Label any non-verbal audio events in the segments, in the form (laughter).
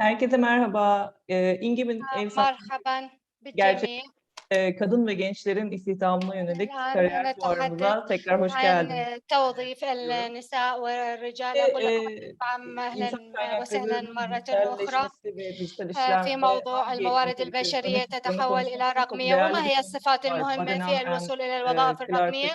Herkese merhaba. Ee, İngil'in ev Merhaban. Gerçek e, kadın ve gençlerin istihdamına yönelik kariyer fuarımıza tekrar hoş geldiniz. توظيف النساء والرجال أقول لكم أهلا وسهلا مرة أخرى في موضوع الموارد البشرية تتحول إلى الرقمية وما هي الصفات المهمة في الوصول إلى الوظائف الرقمية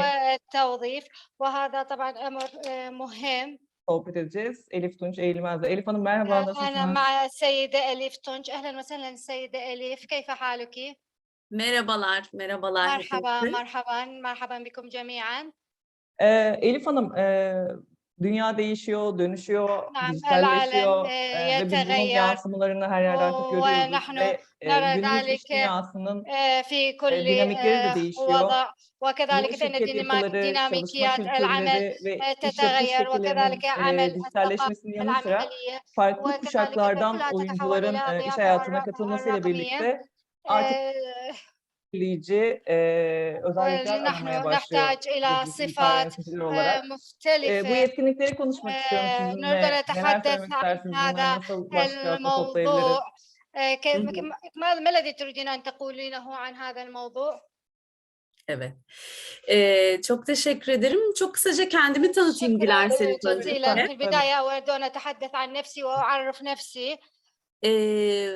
والتوظيف وهذا طبعا أمر مهم sohbet edeceğiz. Elif Tunç Eğilmez'le. Elif Hanım merhaba, آه، أنا nasılsınız? مع السيدة أليف تونج أهلا وسهلا السيدة أليف كيف حالك؟ Merhabalar, merhabalar مرحبا hepinize. مرحبا مرحبا بكم جميعا Eee, Elif Hanım, eee, dünya değişiyor, dönüşüyor, نعم dijitalleşiyor العالم آه، eee, ve biz bunun يتغير yansımalarını her yerde artık görüyoruz ونحن ve eee, نرى günümüz iş ذلك dünyasının آه، في كل dinamikleri de آه، değişiyor. وضع Yeni وكذلك فإن şirket الدينما- yapıları, çalışma ديناميكيات العمل kültürleri ve آه، iş yapış تتغير وكذلك şekillerinin عمل eee, dijitalleşmesinin yanı sıra العملية farklı وكذلك kuşaklardan كلها تتحول oyuncuların إلى eee, iş الضيافة hayatına الر- katılmasıyla الرقمية birlikte artık آه، belirleyici eee, özellikler ونحن aramaya başlıyor نحتاج إلى biz dijital صفات yöneticiler آه، olarak. Eee, bu مختلفة yetkinlikleri konuşmak istiyorum آه، sizinle. نريد Neler نتحدث söylemek عن istersiniz? Bunları هذا nasıl başlıklar toplayabiliriz? الموضوع آه، كيف Hı hı. ما ما الذي تريدين أن تقولينه عن هذا الموضوع؟ Evet. Ee, çok teşekkür ederim. Çok kısaca kendimi tanıtayım شكرا dilerseniz جزيلا öncelikle. في البداية أود أن أتحدث عن نفسي وأعرف نفسي Ee,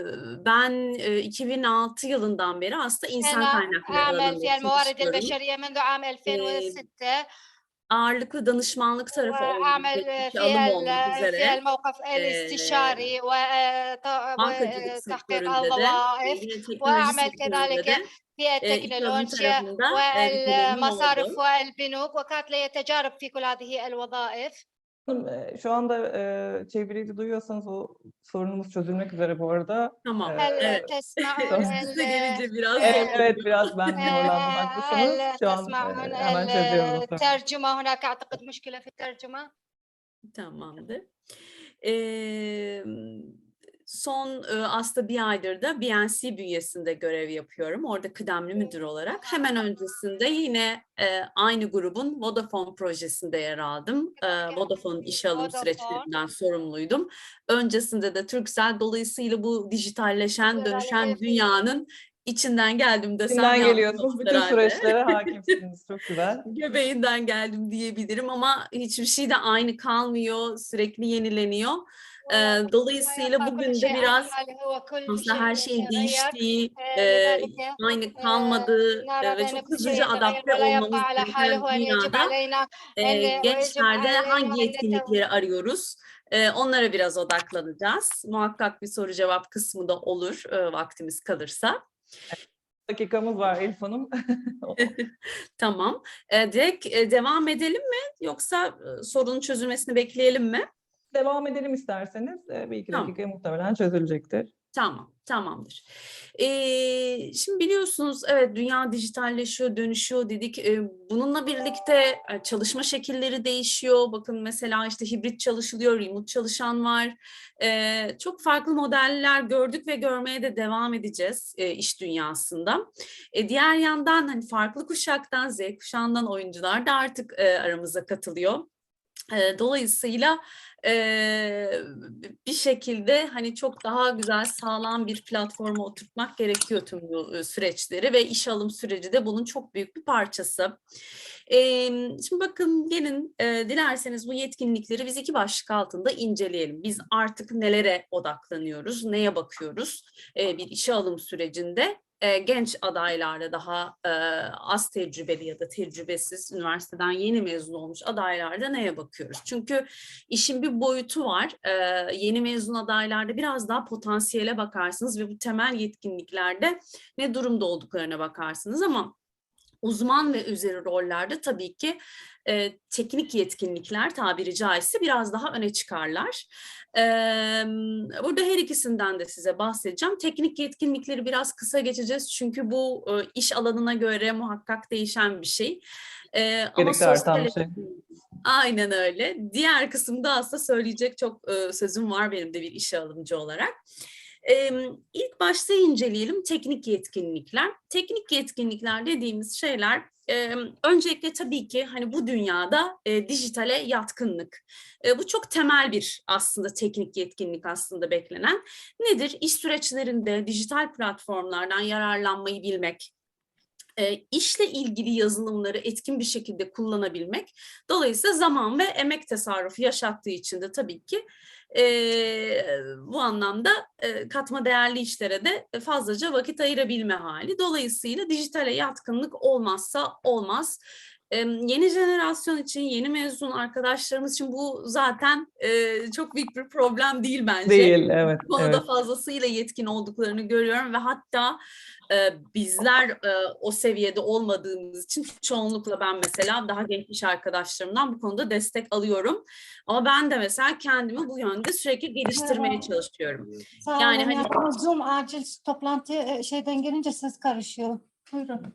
ben e, 2006 yılından beri aslında insan أنا kaynakları أعمل alanında في الموارد çalışıyorum. البشرية منذ عام 2006 Ağırlıklı danışmanlık tarafı وأعمل olmak, في alım ال- olmak في üzere الموقف الاستشاري وت- bankacılık وتحقيق sektöründe de الوظائف yine teknoloji وأعمل sektöründe كذلك de في e, iş alım التكنولوجيا tarafında e, bir deneyimim والمصارف oldu. والبنوك وكانت لي تجارب في كل هذه الوظائف Hanım, eee, Şu anda eee, çeviriyi duyuyorsanız o sorunumuz çözülmek üzere bu arada. Tamam. Evet. هل Evet. تسمعون (laughs) Size ال- gelince biraz Evet, zor evet oluyor. biraz ben de zorlandım haklısınız. هل Şu an تسمعون eee, hemen çözüyorum o sorunu. الترجمة هناك أعتقد مشكلة في الترجمة Tamamdır. Eee, son aslında bir aydır da BNC bünyesinde görev yapıyorum. Orada kıdemli müdür olarak. Hemen öncesinde yine aynı grubun Vodafone projesinde yer aldım. E, Vodafone işe alım Vodafone. süreçlerinden sorumluydum. Öncesinde de Turkcell dolayısıyla bu dijitalleşen, dönüşen dünyanın içinden geldim desem yanlış geliyorsunuz? Bütün herhalde. süreçlere (laughs) hakimsiniz. Çok güzel. göbeğinden geldim diyebilirim ama hiçbir şey de aynı kalmıyor, sürekli yenileniyor. Ee, dolayısıyla bugün de biraz aslında her şeyin değiştiği, e, aynı kalmadığı e, ve çok hızlıca adapte olmamız gereken dünyada e, gençlerde hangi yetkinlikleri arıyoruz? E, onlara biraz odaklanacağız. Muhakkak bir soru cevap kısmı da olur e, vaktimiz kalırsa. Dakikamız var Elif Hanım. (laughs) Tamam. E, direkt e, devam edelim mi? Yoksa e, sorunun çözülmesini bekleyelim mi? Devam edelim isterseniz. Eee, Bir iki Tamam. dakikaya muhtemelen çözülecektir. Tamam, tamamdır. Ee, şimdi biliyorsunuz evet dünya dijitalleşiyor, dönüşüyor dedik. Ee, bununla birlikte e, çalışma şekilleri değişiyor. Bakın mesela işte hibrit çalışılıyor, remote çalışan var. Ee, çok farklı modeller gördük ve görmeye de devam edeceğiz e, iş dünyasında. E, diğer yandan hani farklı kuşaktan, Z kuşağından oyuncular da artık e, aramıza katılıyor. E, dolayısıyla eee, bir şekilde hani çok daha güzel sağlam bir platforma oturtmak gerekiyor tüm bu e, süreçleri ve iş alım süreci de bunun çok büyük bir parçası. Eee, şimdi bakın gelin e, dilerseniz bu yetkinlikleri biz iki başlık altında inceleyelim. Biz artık nelere odaklanıyoruz, neye bakıyoruz e, bir işe alım sürecinde e, genç adaylarda daha e, az tecrübeli ya da tecrübesiz üniversiteden yeni mezun olmuş adaylarda neye bakıyoruz? Çünkü işin bir boyutu var. E, yeni mezun adaylarda biraz daha potansiyele bakarsınız ve bu temel yetkinliklerde ne durumda olduklarına bakarsınız ama uzman ve üzeri rollerde tabii ki e, teknik yetkinlikler tabiri caizse biraz daha öne çıkarlar. E, burada her ikisinden de size bahsedeceğim. Teknik yetkinlikleri biraz kısa geçeceğiz çünkü bu e, iş alanına göre muhakkak değişen bir şey. E, ama sosyal şey. Aynen öyle. Diğer kısımda aslında söyleyecek çok e, sözüm var benim de bir işe alımcı olarak. E, ilk başta inceleyelim teknik yetkinlikler. Teknik yetkinlikler dediğimiz şeyler e, öncelikle tabii ki hani bu dünyada e, dijitale yatkınlık. E, bu çok temel bir aslında teknik yetkinlik aslında beklenen. Nedir? İş süreçlerinde dijital platformlardan yararlanmayı bilmek, e, işle ilgili yazılımları etkin bir şekilde kullanabilmek. Dolayısıyla zaman ve emek tasarrufu yaşattığı için de tabii ki e, bu anlamda e, katma değerli işlere de fazlaca vakit ayırabilme hali. Dolayısıyla dijitale yatkınlık olmazsa olmaz. Yeni jenerasyon için, yeni mezun arkadaşlarımız için bu zaten e, çok büyük bir problem değil bence. Değil, evet. Bu konuda evet. fazlasıyla yetkin olduklarını görüyorum ve hatta e, bizler e, o seviyede olmadığımız için çoğunlukla ben mesela daha genç arkadaşlarımdan bu konuda destek alıyorum. Ama ben de mesela kendimi bu yönde sürekli geliştirmeye çalışıyorum. Sağ Yani hani-. Zoom acil toplantı şeyden gelince ses karışıyor. Buyurun.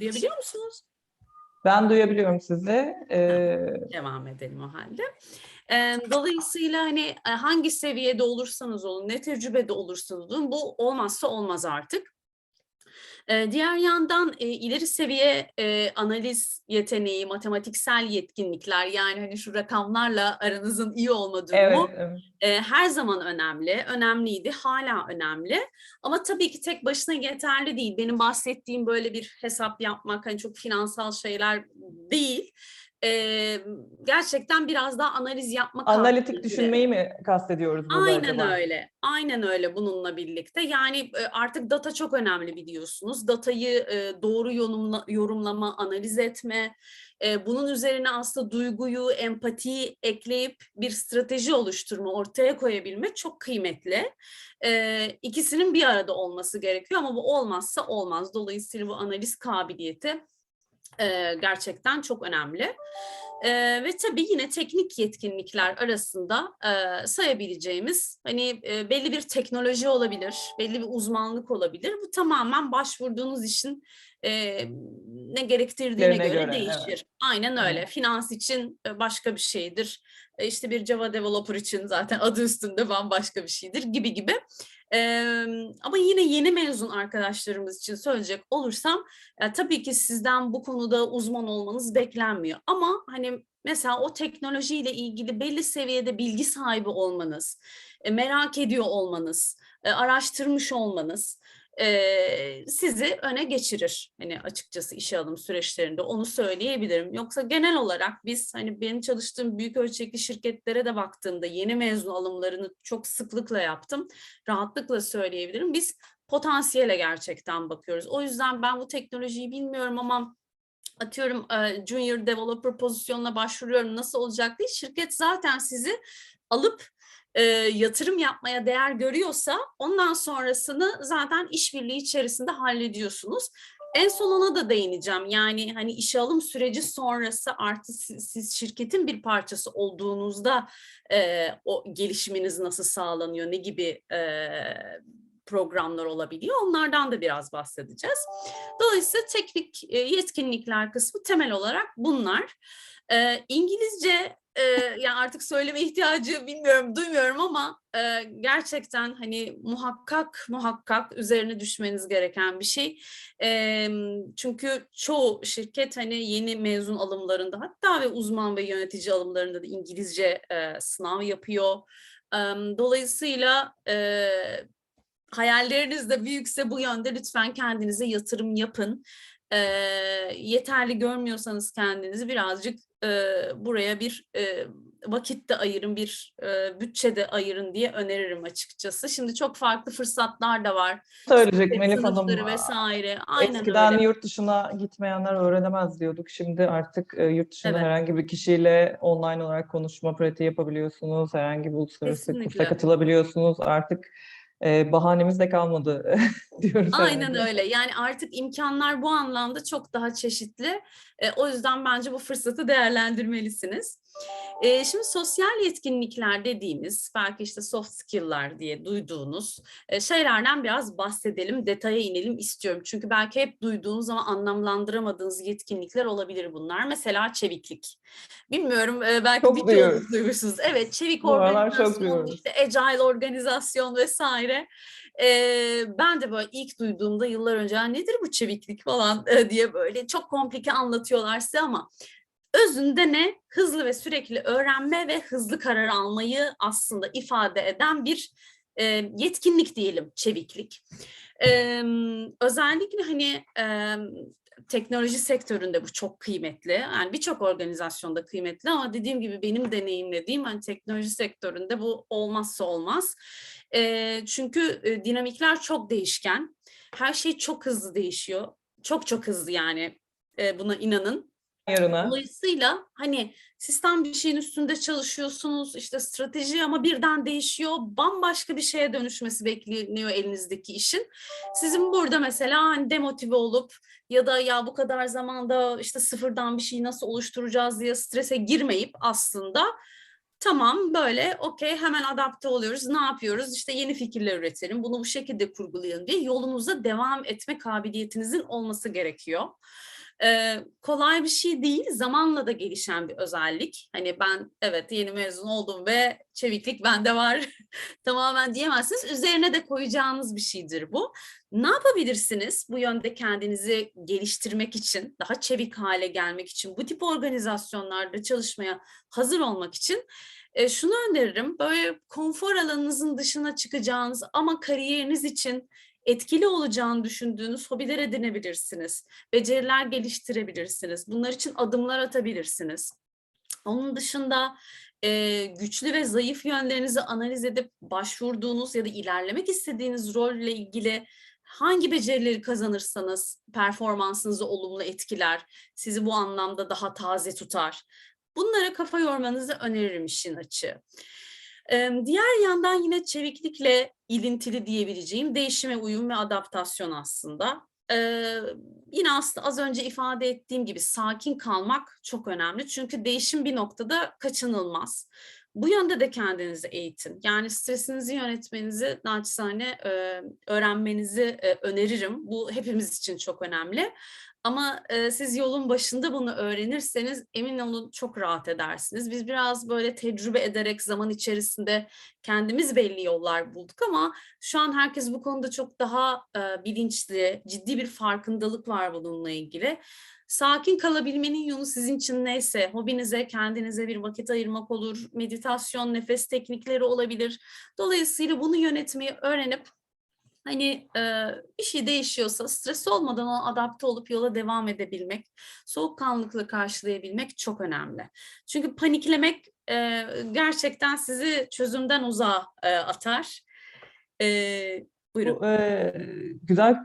Duyabiliyor musunuz? Ben duyabiliyorum sizi. Ee, Devam edelim o halde. E, Dolayısıyla hani e, hangi seviyede olursanız olun, ne tecrübede olursanız olun bu olmazsa olmaz artık. E, Diğer yandan e, ileri seviye e, analiz yeteneği, matematiksel yetkinlikler yani hani şu rakamlarla aranızın iyi olma evet, durumu evet. e, her zaman önemli, önemliydi, hala önemli. Ama tabii ki tek başına yeterli değil. Benim bahsettiğim böyle bir hesap yapmak, hani çok finansal şeyler değil. E, gerçekten biraz daha analiz yapmak. Analitik düşünmeyi mi kastediyoruz burada Aynen acaba? öyle. Aynen öyle bununla birlikte. Yani e, artık data çok önemli biliyorsunuz. Datayı e, doğru yorumla, yorumlama, analiz etme, e, bunun üzerine aslında duyguyu, empatiyi ekleyip bir strateji oluşturma, ortaya koyabilme çok kıymetli. E, ikisinin bir arada olması gerekiyor ama bu olmazsa olmaz. Dolayısıyla bu analiz kabiliyeti e, gerçekten çok önemli. Ee, ve tabii yine teknik yetkinlikler arasında e, sayabileceğimiz hani e, belli bir teknoloji olabilir, belli bir uzmanlık olabilir. Bu tamamen başvurduğunuz işin e, ne gerektirdiğine göre, göre, değişir. evet. Aynen öyle. Finans için e, başka bir şeydir. E, işte bir Java developer için zaten adı üstünde bambaşka bir şeydir gibi gibi. Ee, ama yine yeni mezun arkadaşlarımız için söyleyecek olursam ya tabii ki sizden bu konuda uzman olmanız beklenmiyor. Ama hani mesela o teknolojiyle ilgili belli seviyede bilgi sahibi olmanız, e, merak ediyor olmanız, e, araştırmış olmanız e, sizi öne geçirir. Hani açıkçası işe alım süreçlerinde onu söyleyebilirim. Yoksa genel olarak biz hani benim çalıştığım büyük ölçekli şirketlere de baktığımda yeni mezun alımlarını çok sıklıkla yaptım. Rahatlıkla söyleyebilirim. Biz potansiyele gerçekten bakıyoruz. O yüzden ben bu teknolojiyi bilmiyorum ama atıyorum junior developer pozisyonuna başvuruyorum nasıl olacak diye şirket zaten sizi alıp e, yatırım yapmaya değer görüyorsa ondan sonrasını zaten işbirliği içerisinde hallediyorsunuz. En son ona da değineceğim. Yani hani işe alım süreci sonrası artık siz, siz şirketin bir parçası olduğunuzda e, o gelişiminiz nasıl sağlanıyor, ne gibi e, programlar olabiliyor. Onlardan da biraz bahsedeceğiz. Dolayısıyla teknik e, yetkinlikler kısmı temel olarak bunlar. E, İngilizce e, yani artık söyleme ihtiyacı bilmiyorum, duymuyorum ama e, gerçekten hani muhakkak muhakkak üzerine düşmeniz gereken bir şey. E, çünkü çoğu şirket hani yeni mezun alımlarında hatta ve uzman ve yönetici alımlarında da İngilizce e, sınav yapıyor. E, dolayısıyla e, hayalleriniz de büyükse bu yönde lütfen kendinize yatırım yapın. E, yeterli görmüyorsanız kendinizi birazcık e, buraya bir e, vakit de ayırın, bir e, bütçe de ayırın diye öneririm açıkçası. Şimdi çok farklı fırsatlar da var. Söyleyecek Melih Hanım. Vesaire. Aynen Eskiden öyle. yurt dışına gitmeyenler öğrenemez diyorduk. Şimdi artık e, yurt dışında Evet. herhangi bir kişiyle online olarak konuşma pratiği yapabiliyorsunuz. Herhangi bir uluslararası kursa katılabiliyorsunuz. Artık e, bahanemiz de kalmadı (laughs) diyoruz. Aynen herhalde. öyle. Yani artık imkanlar bu anlamda çok daha çeşitli. E, o yüzden bence bu fırsatı değerlendirmelisiniz. E, şimdi sosyal yetkinlikler dediğimiz, belki işte soft skill'lar diye duyduğunuz e, şeylerden biraz bahsedelim, detaya inelim istiyorum. Çünkü belki hep duyduğunuz ama anlamlandıramadığınız yetkinlikler olabilir bunlar. Mesela çeviklik. Bilmiyorum, e, belki Çok birçoğunuz duymuşsunuz. Evet, çevik organizasyon, işte agile organizasyon vesaire. Vesaire. Ee, ben de böyle ilk duyduğumda yıllar önce "Ya nedir bu çeviklik falan e, diye böyle çok komplike anlatıyorlar size ama özünde ne? Hızlı ve sürekli öğrenme ve hızlı karar almayı aslında ifade eden bir e, yetkinlik diyelim, çeviklik. Ee, özellikle hani e, teknoloji sektöründe bu çok kıymetli. Yani birçok organizasyonda kıymetli ama dediğim gibi benim deneyimlediğim hani teknoloji sektöründe bu olmazsa olmaz. Ee, çünkü e, dinamikler çok değişken. Her şey çok hızlı değişiyor. Çok çok hızlı yani. E, buna inanın. Yarına. Dolayısıyla hani sistem bir şeyin üstünde çalışıyorsunuz işte strateji ama birden değişiyor bambaşka bir şeye dönüşmesi bekleniyor elinizdeki işin. Sizin burada mesela hani demotive olup ya da ya bu kadar zamanda işte sıfırdan bir şeyi nasıl oluşturacağız? diye strese girmeyip aslında tamam böyle okey hemen adapte oluyoruz ne yapıyoruz? İşte yeni fikirler üretelim bunu bu şekilde kurgulayalım. diye yolunuza devam etme kabiliyetinizin olması gerekiyor. Ee, kolay bir şey değil, zamanla da gelişen bir özellik. Hani ben evet yeni mezun oldum ve çeviklik bende var (laughs) tamamen diyemezsiniz. Üzerine de koyacağınız bir şeydir bu. Ne yapabilirsiniz bu yönde kendinizi geliştirmek için, daha çevik hale gelmek için, bu tip organizasyonlarda çalışmaya hazır olmak için? E, şunu öneririm, böyle konfor alanınızın dışına çıkacağınız ama kariyeriniz için etkili olacağını düşündüğünüz hobiler edinebilirsiniz. Beceriler geliştirebilirsiniz. Bunlar için adımlar atabilirsiniz. Onun dışında e, güçlü ve zayıf yönlerinizi analiz edip başvurduğunuz ya da ilerlemek istediğiniz rolle ilgili hangi becerileri kazanırsanız performansınızı olumlu etkiler, sizi bu anlamda daha taze tutar. Bunlara kafa yormanızı öneririm işin açığı. Diğer yandan yine çeviklikle ilintili diyebileceğim değişime uyum ve adaptasyon aslında. Yine aslında az önce ifade ettiğim gibi sakin kalmak çok önemli. Çünkü değişim bir noktada kaçınılmaz. Bu yönde de kendinizi eğitin. Yani stresinizi yönetmenizi naçizane e, öğrenmenizi öneririm. Bu hepimiz için çok önemli. Ama e, siz yolun başında bunu öğrenirseniz emin olun çok rahat edersiniz. Biz biraz böyle tecrübe ederek zaman içerisinde kendimiz belli yollar bulduk ama şu an herkes bu konuda çok daha e, bilinçli, ciddi bir farkındalık var bununla ilgili. Sakin kalabilmenin yolu sizin için neyse, hobinize, kendinize bir vakit ayırmak olur, meditasyon, nefes teknikleri olabilir. Dolayısıyla bunu yönetmeyi öğrenip hani e, bir şey değişiyorsa stres olmadan ona adapte olup yola devam edebilmek, soğukkanlılıkla karşılayabilmek çok önemli. Çünkü paniklemek e, gerçekten sizi çözümden uzağa e, atar. E, buyurun. Bu, e, güzel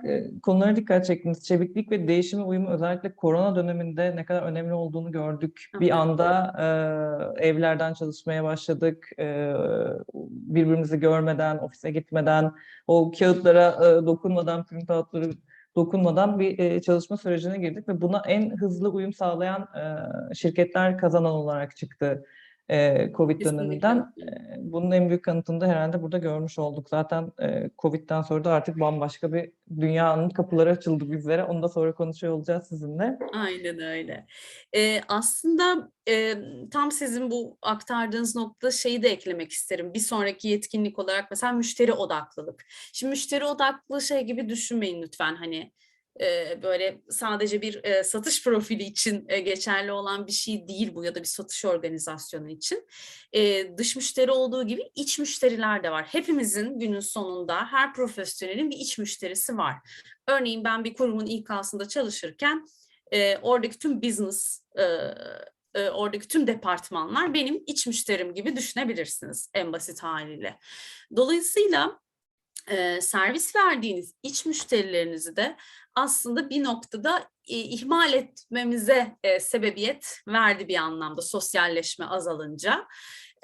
konulara dikkat çektiniz. Çeviklik ve değişime uyumu özellikle korona döneminde ne kadar önemli olduğunu gördük. Bir Hı hı. anda e, evlerden çalışmaya başladık. E, birbirimizi görmeden, ofise gitmeden, o kağıtlara e, dokunmadan, printoutları dokunmadan bir e, çalışma sürecine girdik ve buna en hızlı uyum sağlayan e, şirketler kazanan olarak çıktı e, Covid Kesinlikle. döneminden. E, bunun en büyük kanıtını da herhalde burada görmüş olduk. Zaten e, Covid'den sonra da artık bambaşka bir dünyanın kapıları açıldı bizlere. Onu da sonra konuşuyor olacağız sizinle. Aynen öyle. Ee, aslında e, tam sizin bu aktardığınız noktada şeyi de eklemek isterim. Bir sonraki yetkinlik olarak mesela müşteri odaklılık. Şimdi müşteri odaklı şey gibi düşünmeyin lütfen hani e, böyle sadece bir satış profili için geçerli olan bir şey değil bu ya da bir satış organizasyonu için. Dış müşteri olduğu gibi iç müşteriler de var. Hepimizin günün sonunda her profesyonelin bir iç müşterisi var. Örneğin ben bir kurumun İK'sında çalışırken oradaki tüm business, oradaki tüm departmanlar benim iç müşterim gibi düşünebilirsiniz en basit haliyle. Dolayısıyla servis verdiğiniz iç müşterilerinizi de aslında bir noktada e, ihmal etmemize e, sebebiyet verdi bir anlamda sosyalleşme azalınca.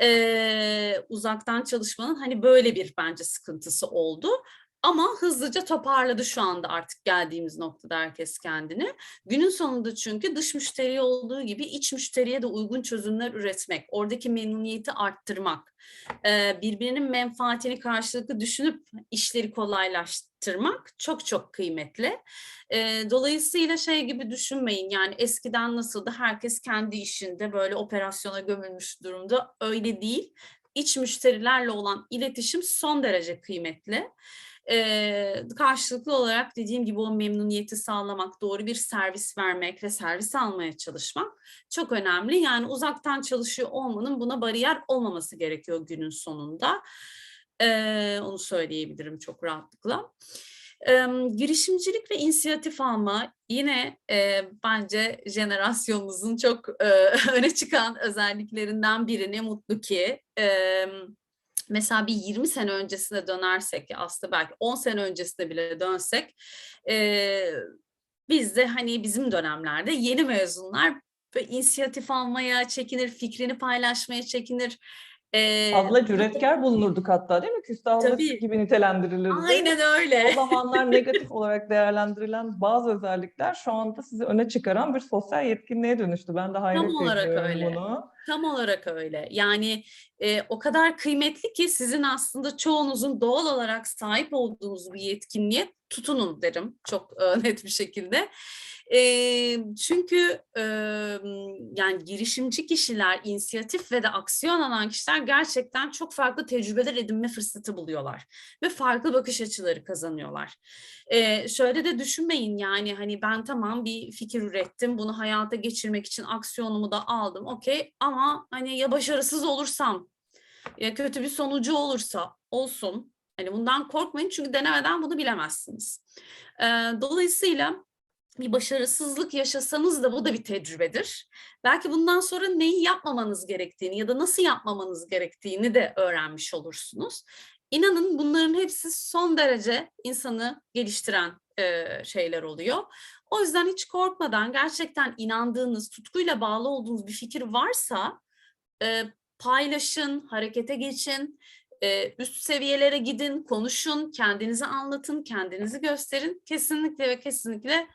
E, uzaktan çalışmanın hani böyle bir bence sıkıntısı oldu. Ama hızlıca toparladı şu anda artık geldiğimiz noktada herkes kendini. Günün sonunda çünkü dış müşteri olduğu gibi iç müşteriye de uygun çözümler üretmek, oradaki memnuniyeti arttırmak, e, birbirinin menfaatini karşılıklı düşünüp işleri kolaylaştırmak çok çok kıymetli. E, dolayısıyla şey gibi düşünmeyin yani eskiden nasıldı herkes kendi işinde böyle operasyona gömülmüş durumda öyle değil iç müşterilerle olan iletişim son derece kıymetli. Ee, karşılıklı olarak dediğim gibi o memnuniyeti sağlamak, doğru bir servis vermek ve servis almaya çalışmak çok önemli. Yani uzaktan çalışıyor olmanın buna bariyer olmaması gerekiyor günün sonunda. Ee, onu söyleyebilirim çok rahatlıkla. Ee, girişimcilik ve inisiyatif alma yine e, bence jenerasyonumuzun çok e, (laughs) öne çıkan özelliklerinden biri. Ne mutlu ki. E, mesela bir 20 sene öncesine dönersek aslında belki 10 sene öncesine bile dönsek e, biz de hani bizim dönemlerde yeni mezunlar böyle inisiyatif almaya çekinir, fikrini paylaşmaya çekinir. E, Fazla cüretkar bulunurduk hatta değil mi? Küstahlası Tabii. gibi nitelendirilirdi. Aynen öyle. O zamanlar negatif olarak değerlendirilen bazı özellikler şu anda sizi öne çıkaran bir sosyal yetkinliğe dönüştü. Ben de hayret olarak ediyorum öyle. bunu. Tam olarak öyle. Yani e, o kadar kıymetli ki sizin aslında çoğunuzun doğal olarak sahip olduğunuz bir yetkinliğe tutunun derim çok e, net bir şekilde. E, çünkü e, yani girişimci kişiler, inisiyatif ve de aksiyon alan kişiler gerçekten çok farklı tecrübeler edinme fırsatı buluyorlar ve farklı bakış açıları kazanıyorlar. E, şöyle de düşünmeyin yani hani ben tamam bir fikir ürettim, bunu hayata geçirmek için aksiyonumu da aldım, okey ama hani ya başarısız olursam ya kötü bir sonucu olursa olsun. Hani bundan korkmayın çünkü denemeden bunu bilemezsiniz. E, dolayısıyla bir başarısızlık yaşasanız da bu da bir tecrübedir. Belki bundan sonra neyi yapmamanız gerektiğini ya da nasıl yapmamanız gerektiğini de öğrenmiş olursunuz. İnanın bunların hepsi son derece insanı geliştiren e, şeyler oluyor. O yüzden hiç korkmadan gerçekten inandığınız, tutkuyla bağlı olduğunuz bir fikir varsa e, paylaşın, harekete geçin, e, üst seviyelere gidin, konuşun, kendinizi anlatın, kendinizi gösterin. Kesinlikle ve kesinlikle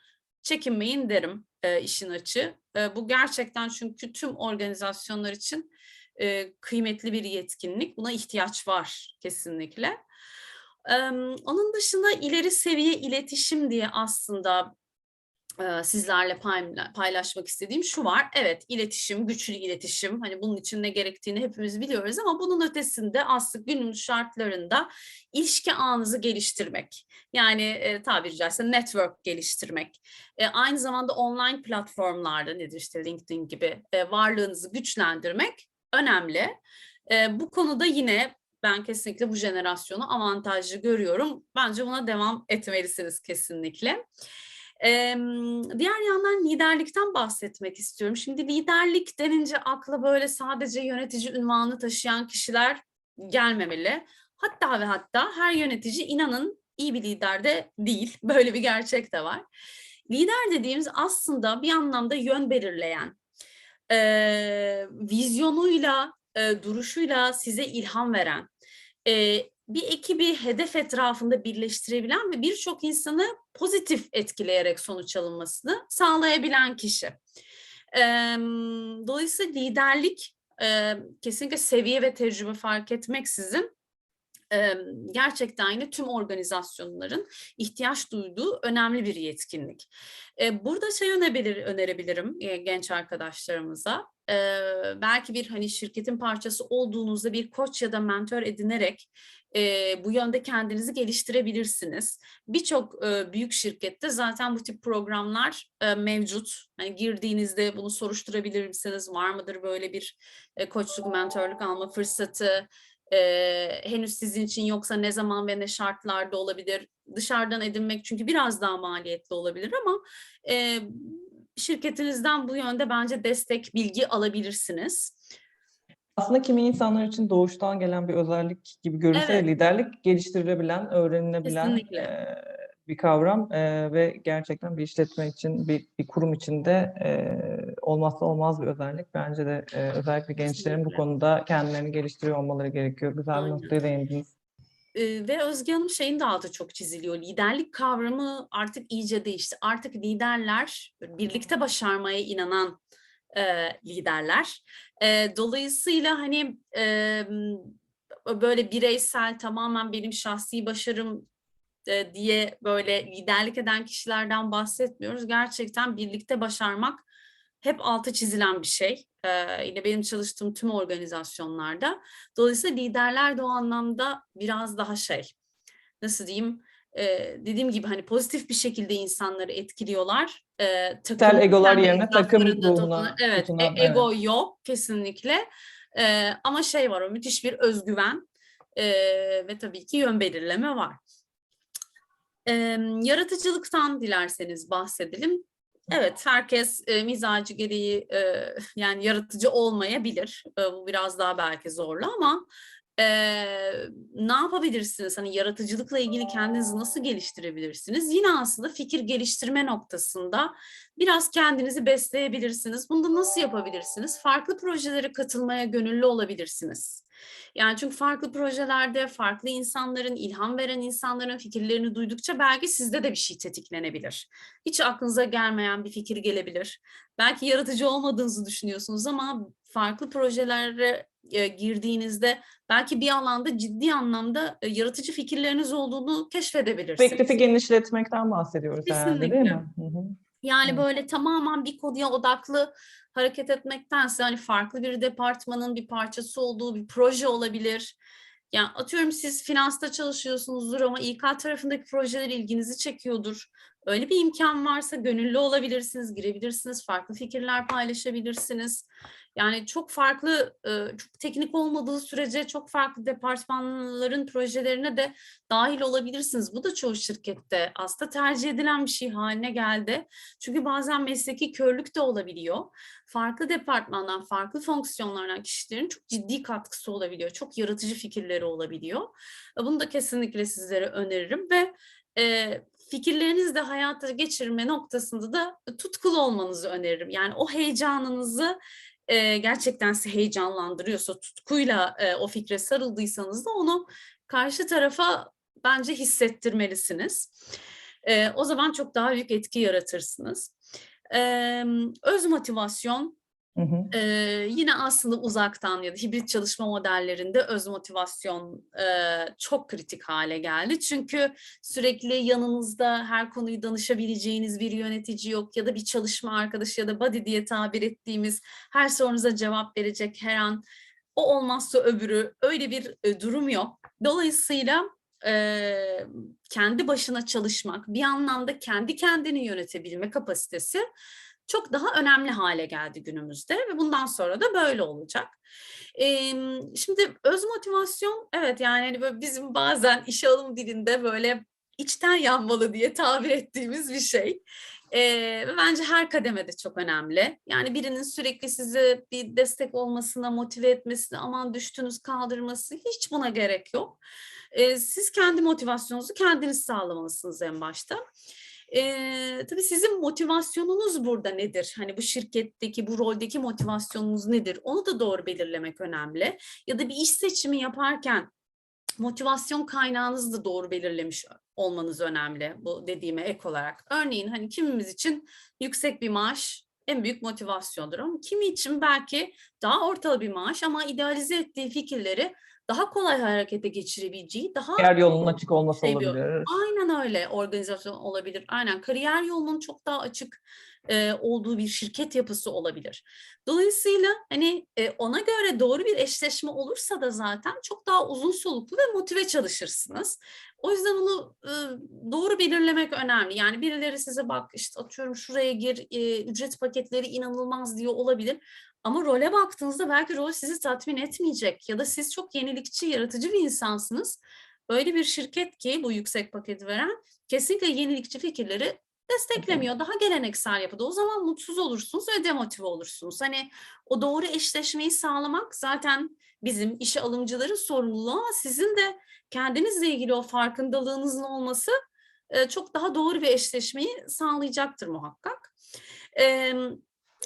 çekinmeyin derim e, işin açı. E, bu gerçekten çünkü tüm organizasyonlar için e, kıymetli bir yetkinlik. Buna ihtiyaç var kesinlikle. E, onun dışında ileri seviye iletişim diye aslında sizlerle payla- paylaşmak istediğim şu var. Evet iletişim, güçlü iletişim. Hani bunun için ne gerektiğini hepimiz biliyoruz ama bunun ötesinde aslında günümüz şartlarında ilişki ağınızı geliştirmek. Yani e, tabiri caizse network geliştirmek. E, aynı zamanda online platformlarda nedir işte LinkedIn gibi e, varlığınızı güçlendirmek önemli. E, bu konuda yine ben kesinlikle bu jenerasyonu avantajlı görüyorum. Bence buna devam etmelisiniz kesinlikle. Ee, diğer yandan liderlikten bahsetmek istiyorum. Şimdi liderlik denince akla böyle sadece yönetici ünvanı taşıyan kişiler gelmemeli. Hatta ve hatta her yönetici inanın iyi bir lider de değil. (laughs) Böyle bir gerçek de var. Lider dediğimiz aslında bir anlamda yön belirleyen, e, vizyonuyla, e, duruşuyla size ilham veren, e, bir ekibi hedef etrafında birleştirebilen ve birçok insanı pozitif etkileyerek sonuç alınmasını sağlayabilen kişi. Dolayısıyla liderlik kesinlikle seviye ve tecrübe fark etmeksizin gerçekten yine tüm organizasyonların ihtiyaç duyduğu önemli bir yetkinlik. Burada şey önerebilirim genç arkadaşlarımıza. Belki bir hani şirketin parçası olduğunuzda bir koç ya da mentor edinerek e, bu yönde kendinizi geliştirebilirsiniz. Birçok e, büyük şirkette zaten bu tip programlar e, mevcut. Hani girdiğinizde bunu soruşturabilir misiniz? Var mıdır böyle bir e, koçluk, mentorluk alma fırsatı? E, henüz sizin için yoksa ne zaman ve ne şartlarda olabilir? Dışarıdan edinmek çünkü biraz daha maliyetli olabilir ama e, şirketinizden bu yönde bence destek, bilgi alabilirsiniz. Aslında kimi insanlar için doğuştan gelen bir özellik gibi görünse Evet. liderlik geliştirilebilen, öğrenilebilen Kesinlikle. eee, bir kavram eee, ve gerçekten bir işletme için, bir, bir kurum için de eee, olmazsa olmaz bir özellik. Bence de eee, özellikle gençlerin bu konuda kendilerini geliştiriyor olmaları gerekiyor. Güzel bir noktaya değindiniz. Ee, ve Özge Hanım şeyin de altı çok çiziliyor. Liderlik kavramı artık iyice değişti. Artık liderler birlikte başarmaya inanan e, liderler. E, dolayısıyla hani e, böyle bireysel tamamen benim şahsi başarım e, diye böyle liderlik eden kişilerden bahsetmiyoruz. Gerçekten birlikte başarmak hep altı çizilen bir şey. Ee, yine benim çalıştığım tüm organizasyonlarda. Dolayısıyla liderler de o anlamda biraz daha şey, nasıl diyeyim, e, dediğim gibi hani pozitif bir şekilde insanları etkiliyorlar. E, takım egolar kendi yerine takım ruhuna Evet, tutunan, e- ego yok kesinlikle. E, ama şey var o müthiş bir özgüven e, ve tabii ki yön belirleme var. E, yaratıcılıktan dilerseniz bahsedelim. Evet, herkes e, mizacı gereği e, yani yaratıcı olmayabilir. E, bu biraz daha belki zorlu ama e, ne yapabilirsiniz? Hani yaratıcılıkla ilgili kendinizi nasıl geliştirebilirsiniz? Yine aslında fikir geliştirme noktasında biraz kendinizi besleyebilirsiniz. Bunu da nasıl yapabilirsiniz? Farklı projelere katılmaya gönüllü olabilirsiniz. Yani çünkü farklı projelerde farklı insanların, ilham veren insanların fikirlerini duydukça belki sizde de bir şey tetiklenebilir. Hiç aklınıza gelmeyen bir fikir gelebilir. Belki yaratıcı olmadığınızı düşünüyorsunuz ama farklı projelere e, girdiğinizde belki bir alanda ciddi anlamda e, yaratıcı fikirleriniz olduğunu keşfedebilirsiniz. Perspektifi genişletmekten bahsediyoruz herhalde değil Kesinlikle. mi? Hı hı. Yani Evet. böyle tamamen bir konuya odaklı hareket etmektense hani farklı bir departmanın bir parçası olduğu bir proje olabilir. Yani atıyorum siz finansta çalışıyorsunuzdur ama İK tarafındaki projeler ilginizi çekiyordur. Öyle bir imkan varsa gönüllü olabilirsiniz, girebilirsiniz, farklı fikirler paylaşabilirsiniz. Yani çok farklı, e, çok teknik olmadığı sürece çok farklı departmanların projelerine de dahil olabilirsiniz. Bu da çoğu şirkette aslında tercih edilen bir şey haline geldi. Çünkü bazen mesleki körlük de olabiliyor. Farklı departmandan, farklı fonksiyonlardan kişilerin çok ciddi katkısı olabiliyor. Çok yaratıcı fikirleri olabiliyor. E, Bunu da kesinlikle sizlere öneririm ve e, fikirlerinizi de hayata geçirme noktasında da tutkulu olmanızı öneririm. Yani o heyecanınızı e, gerçekten sizi heyecanlandırıyorsa, tutkuyla e, o fikre sarıldıysanız da onu karşı tarafa bence hissettirmelisiniz. E, o zaman çok daha büyük etki yaratırsınız. E, öz motivasyon Hı hı. ee, yine aslında uzaktan ya da hibrit çalışma modellerinde öz motivasyon e, çok kritik hale geldi. Çünkü sürekli yanınızda her konuyu danışabileceğiniz bir yönetici yok ya da bir çalışma arkadaşı ya da buddy diye tabir ettiğimiz her sorunuza cevap verecek her an o olmazsa öbürü öyle bir e, durum yok. Dolayısıyla e, kendi başına çalışmak bir anlamda kendi kendini yönetebilme kapasitesi çok daha önemli hale geldi günümüzde ve bundan sonra da böyle olacak. Ee, şimdi öz motivasyon evet yani hani böyle bizim bazen işe alım dilinde böyle içten yanmalı diye tabir ettiğimiz bir şey. Ee, ve bence her kademede çok önemli. Yani birinin sürekli size bir destek olmasına, motive etmesine, aman düştünüz kaldırması hiç buna gerek yok. Ee, siz kendi motivasyonunuzu kendiniz sağlamalısınız en başta. Ee, tabii sizin motivasyonunuz burada nedir? Hani bu şirketteki, bu roldeki motivasyonunuz nedir? Onu da doğru belirlemek önemli. Ya da bir iş seçimi yaparken motivasyon kaynağınızı da doğru belirlemiş olmanız önemli bu dediğime ek olarak. Örneğin hani kimimiz için yüksek bir maaş en büyük motivasyondur ama kimi için belki daha ortalı bir maaş ama idealize ettiği fikirleri daha kolay harekete geçirebileceği, daha Diğer yolun açık olması Seviyor. olabilir. Aynen öyle organizasyon olabilir. Aynen kariyer yolunun çok daha açık e, olduğu bir şirket yapısı olabilir. Dolayısıyla hani e, ona göre doğru bir eşleşme olursa da zaten çok daha uzun soluklu ve motive çalışırsınız. O yüzden onu e, doğru belirlemek önemli. Yani birileri size bak işte atıyorum şuraya gir ücret paketleri inanılmaz diyor olabilir. Ama role baktığınızda belki rol sizi tatmin etmeyecek ya da siz çok yenilikçi, yaratıcı bir insansınız. Öyle bir şirket ki bu yüksek paketi veren kesinlikle yenilikçi fikirleri desteklemiyor. Daha geleneksel yapıda. O zaman mutsuz olursunuz ve demotive olursunuz. Hani o doğru eşleşmeyi sağlamak zaten bizim işe alımcıların sorumluluğu ama sizin de kendinizle ilgili o farkındalığınızın olması e, çok daha doğru bir eşleşmeyi sağlayacaktır muhakkak.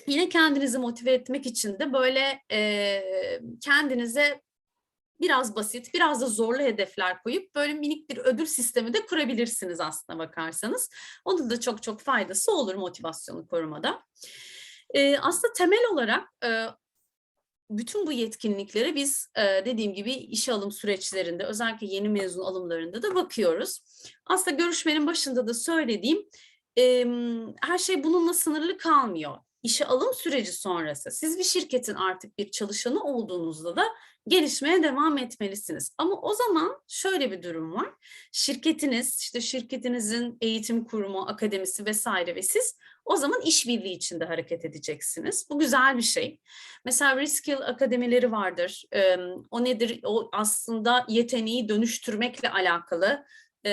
Yine kendinizi motive etmek için de böyle kendinize biraz basit, biraz da zorlu hedefler koyup böyle minik bir ödül sistemi de kurabilirsiniz aslına bakarsanız. Onun da çok çok faydası olur motivasyonu korumada. Ee, aslında temel olarak e, bütün bu yetkinliklere biz e, dediğim gibi işe alım süreçlerinde özellikle yeni mezun alımlarında da bakıyoruz. Aslında görüşmenin başında da söylediğim e, her şey bununla sınırlı kalmıyor. işe alım süreci sonrası siz bir şirketin artık bir çalışanı olduğunuzda da gelişmeye devam etmelisiniz. Ama o zaman şöyle bir durum var. Şirketiniz, işte şirketinizin eğitim kurumu, akademisi vesaire ve siz o zaman işbirliği içinde hareket edeceksiniz. Bu güzel bir şey. Mesela Reskill akademileri vardır. O nedir? O aslında yeteneği dönüştürmekle alakalı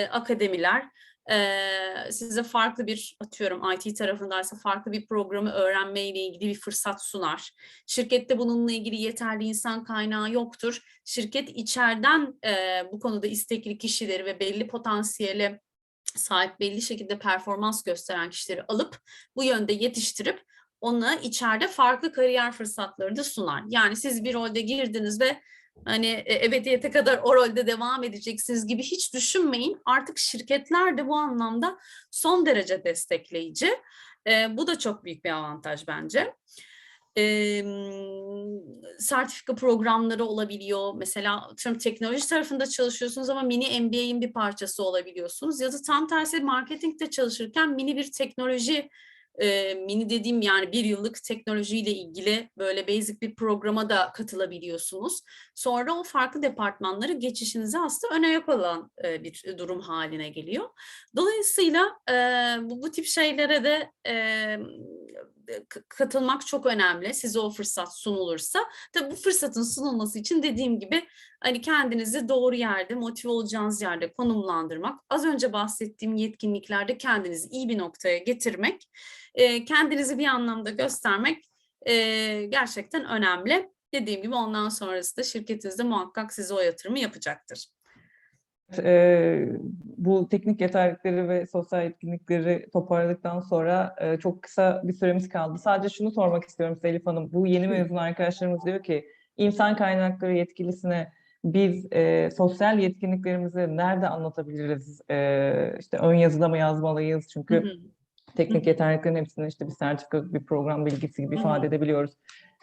akademiler. Size farklı bir atıyorum IT tarafındaysa farklı bir programı öğrenmeyle ilgili bir fırsat sunar. Şirkette bununla ilgili yeterli insan kaynağı yoktur. Şirket içeriden bu konuda istekli kişileri ve belli potansiyele sahip belli şekilde performans gösteren kişileri alıp bu yönde yetiştirip ona içeride farklı kariyer fırsatları da sunar. Yani siz bir rolde girdiniz ve hani ebediyete kadar o rolde devam edeceksiniz gibi hiç düşünmeyin. Artık şirketler de bu anlamda son derece destekleyici. E, bu da çok büyük bir avantaj bence. E, sertifika programları olabiliyor. Mesela atıyorum teknoloji tarafında çalışıyorsunuz ama mini MBA'in bir parçası olabiliyorsunuz. Ya da tam tersi marketingte çalışırken mini bir teknoloji e, mini dediğim yani bir yıllık teknolojiyle ilgili böyle basic bir programa da katılabiliyorsunuz. Sonra o farklı departmanları geçişinize aslında ön ayak olan e, bir durum haline geliyor. Dolayısıyla e, bu, bu tip şeylere de e, katılmak çok önemli. Size o fırsat sunulursa. Tabii bu fırsatın sunulması için dediğim gibi hani kendinizi doğru yerde, motive olacağınız yerde konumlandırmak, az önce bahsettiğim yetkinliklerde kendinizi iyi bir noktaya getirmek, e, kendinizi bir anlamda göstermek e, gerçekten önemli. Dediğim gibi ondan sonrası da şirketinizde muhakkak size o yatırımı yapacaktır. Eee, bu teknik yeterlilikleri ve sosyal etkinlikleri toparladıktan sonra eee, çok kısa bir süremiz kaldı. Sadece şunu sormak istiyorum size Elif Hanım. Bu yeni mezun arkadaşlarımız diyor ki insan kaynakları yetkilisine biz eee, sosyal yetkinliklerimizi nerede anlatabiliriz? Eee işte ön yazıda mı yazmalıyız? Çünkü hı. teknik Hı yeterliliklerin hepsini işte bir sertifika, bir program bilgisi gibi ifade edebiliyoruz.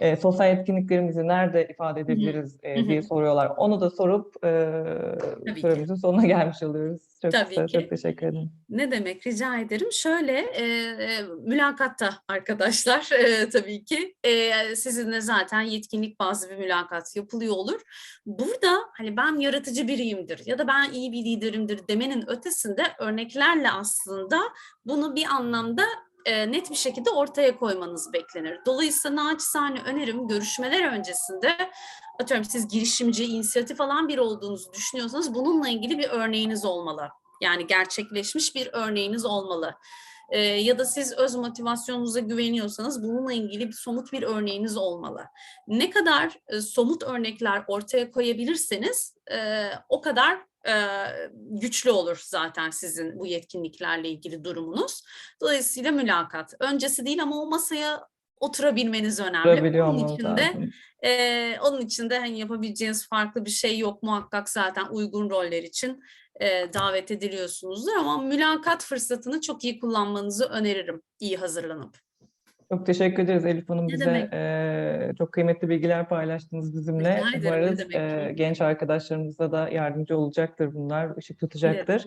Eee, sosyal etkinliklerimizi nerede ifade edebiliriz hı. diye soruyorlar. Onu da sorup eee Tabii ki. sonuna gelmiş oluyoruz. Çok Tabii kısa, ki. çok teşekkür ederim. Ne demek rica ederim. Şöyle e, e, mülakatta arkadaşlar (laughs) e, tabii ki e, sizinle zaten yetkinlik bazlı bir mülakat yapılıyor olur. Burada hani ben yaratıcı biriyimdir ya da ben iyi bir liderimdir demenin ötesinde örneklerle aslında bunu bir anlamda e, net bir şekilde ortaya koymanız beklenir. Dolayısıyla naçizane önerim görüşmeler öncesinde atıyorum siz girişimci, inisiyatif alan biri olduğunuzu düşünüyorsanız bununla ilgili bir örneğiniz olmalı. Yani gerçekleşmiş bir örneğiniz olmalı. Ee, ya da siz öz motivasyonunuza güveniyorsanız bununla ilgili bir somut bir örneğiniz olmalı. Ne kadar e, somut örnekler ortaya koyabilirseniz e, o kadar e, güçlü olur zaten sizin bu yetkinliklerle ilgili durumunuz. Dolayısıyla mülakat. Öncesi değil ama o masaya oturabilmeniz önemli. Onun için de ee, onun için de hani yapabileceğiniz farklı bir şey yok muhakkak zaten uygun roller için e, davet ediliyorsunuzdur ama mülakat fırsatını çok iyi kullanmanızı öneririm iyi hazırlanıp. Çok teşekkür ederiz Elif Hanım. Ne Bize demek? eee, çok kıymetli bilgiler paylaştınız bizimle. Ederim, Umarız eee, genç arkadaşlarımıza da yardımcı olacaktır bunlar, ışık tutacaktır.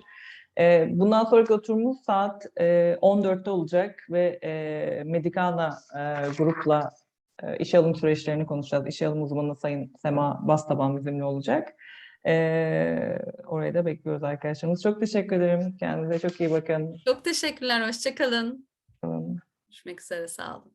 Eee, bundan sonraki oturumumuz saat eee, 14'te olacak ve eee Medikana eee, grupla eee, işe alım süreçlerini konuşacağız. İşe alım uzmanı Sayın Sema Bastaban bizimle olacak. Eee orayı da bekliyoruz arkadaşlarımız. Çok teşekkür ederim. Kendinize çok iyi bakın. Çok teşekkürler, hoşçakalın. Hoşçakalın. Görüşmek üzere, sağ olun.